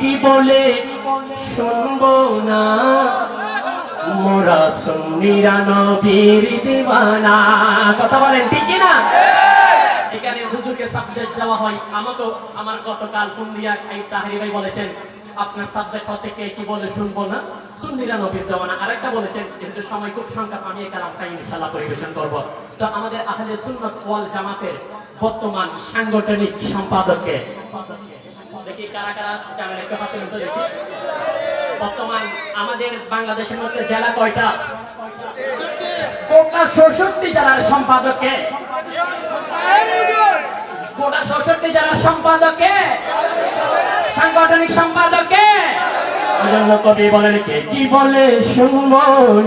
কি বলে শুনব না? মোরা সুন্নিরা নবীর দিবানা। কথা বলেন, ঠিক না এখানে হুজুরকে সাবজেক্ট দেওয়া হয়। আমাকেও আমার গতকাল ফোন দিয়া এই তাহারি ভাই বলেছেন, আপনার সাবজেক্ট হচ্ছে কে কি বলে শুনব না? সুন্নিরা নবীর দেওয়ানা। আরেকটা বলেছেন, যেহেতু সময় খুব সংখ্যা আমি এই কালামটা ইনশাল্লাহ পরিবেশন করব। তো আমাদের আহলে সুন্নত ওয়াল জামাতের বর্তমান সাংগঠনিক সম্পাদককে দেখি কারা কারা জানেন একটু হাতে উঠে দেখি। বর্তমান আমাদের বাংলাদেশের মধ্যে জেলা কয়টা? কোটা ষষট্টি জেলার সম্পাদককে কোটা ষষট্টি জেলার সম্পাদককে সাংগঠনিক সম্পাদককে কবি বলেন, কে কি বলে শুনব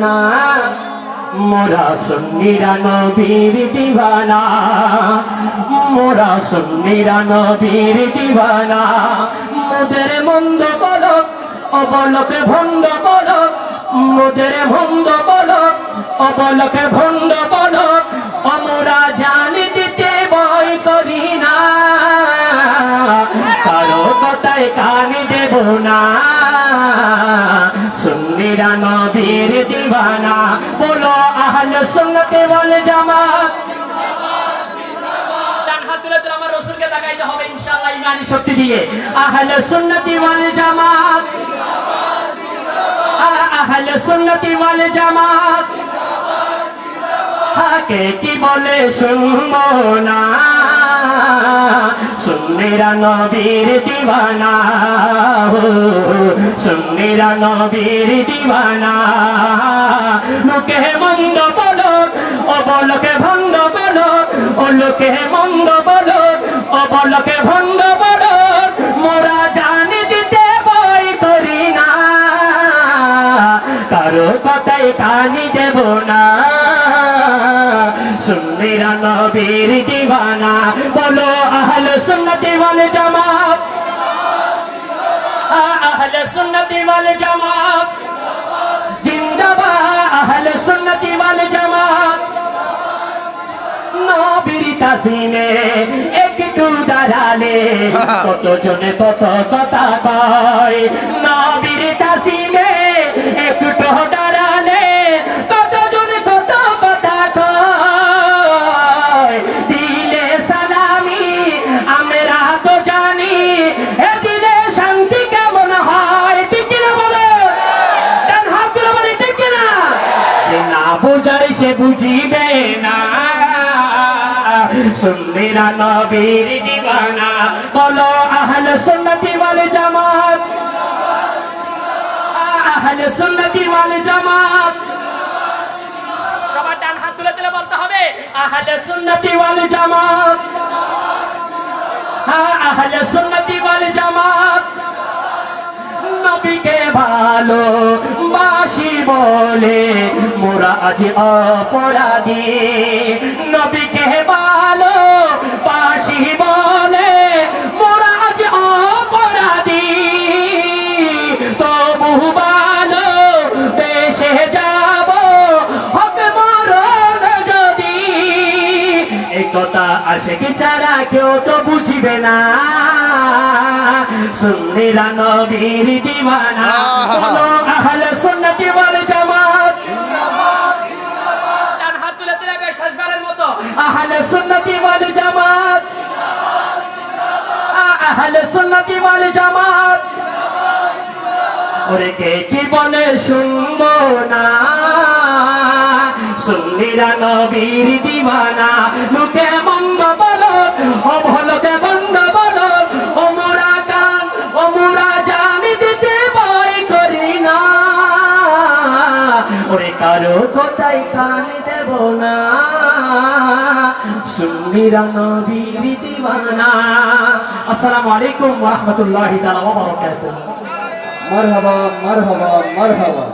না? মোরা সুন্নিরা নবীর দিবানা, মোরা সুন্নিরা নবীর দিবানা। মোদের মন্দ বলক, অবলকে ভণ্ড বলক, মোদের ভণ্ড বলক, অবলকে ভণ্ড বলক, অমরা জানি নবীর দিবানা। বলো, আহল সুন্নতে ওয়াল জামাত। আমার রসুলকে তাকাইতে হবে, ইনশাআল্লাহ ইমানি শক্তি দিয়ে। আহলে সুন্নতি ওয়াল জামাত। আহলে সুন্নতি ওয়াল জামাত। হাকে কি বলে শুনব না। সুন্নিরা নবীর দিবানা সুন্নিরা নবীর দিবানা। লোকে মন্দ বলক, অবলকে ভণ্ড বলক ও লোকে মন্দ বলক, অবলকে ভণ্ড বলক, মোরা জানি দিতে ভয় করি না। কারও কথাই কানি দেব না। সুন্নিরা নবীর দিবানা বলো আহল সুন্নতি ওয়াল জামাত। আহল সুন্নতি ওয়াল জামাত। জিন্দাবাদ আহল সুন্নতি ওয়াল জামাত। নবীর তাসিমে একটু দাঁড়ালে কত জনে কত কথা কয়। নবীর তাসিমে সে বুঝিবে না। সুন্নিরা নবীর দিবানা। বলো আহল সুন্নতি ওয়াল জামাত। আহল সুন্নতি ওয়াল জামাত। সবার ডান হাত তুলে তুলে বলতে হবে আহলে সুন্নতি ওয়াল জামাত। আহলে সুন্নতি ওয়াল জামাত। নবীকে ভালো বাসি বলে মোরা আজ অপরাধী। নবীকে ভালো বাসি বলে মোরা আজ অপরাধী। তবু ভালো দেশে যাব হক মরণ যদি। এই কথা আসে কি ছাড়া কেউ তো বুঝবে না। সুন্নিরা নবীর বলো আহলে সুন্নতি ওয়াল আহলে সুন্নতি ওয়াল জামাত। ওরে কে কি বলে শুনব না? সুন্নিরা নবীর দিওয়ানা। লোকে মন্দ বলো ও ভলোকে মন্দ বলো। ও মোরা কান ও মোরা জানি, দিতে ভয় করি না। ওরে কারও কোথায় কান দেব না। সুন্নিরা নবীর দিওয়ানা আসসালামু আলাইকুম ওয়া রাহমাতুল্লাহি তাআলা ওয়া বারাকাতুহু মারহাবা মারহাবা মারহাবা।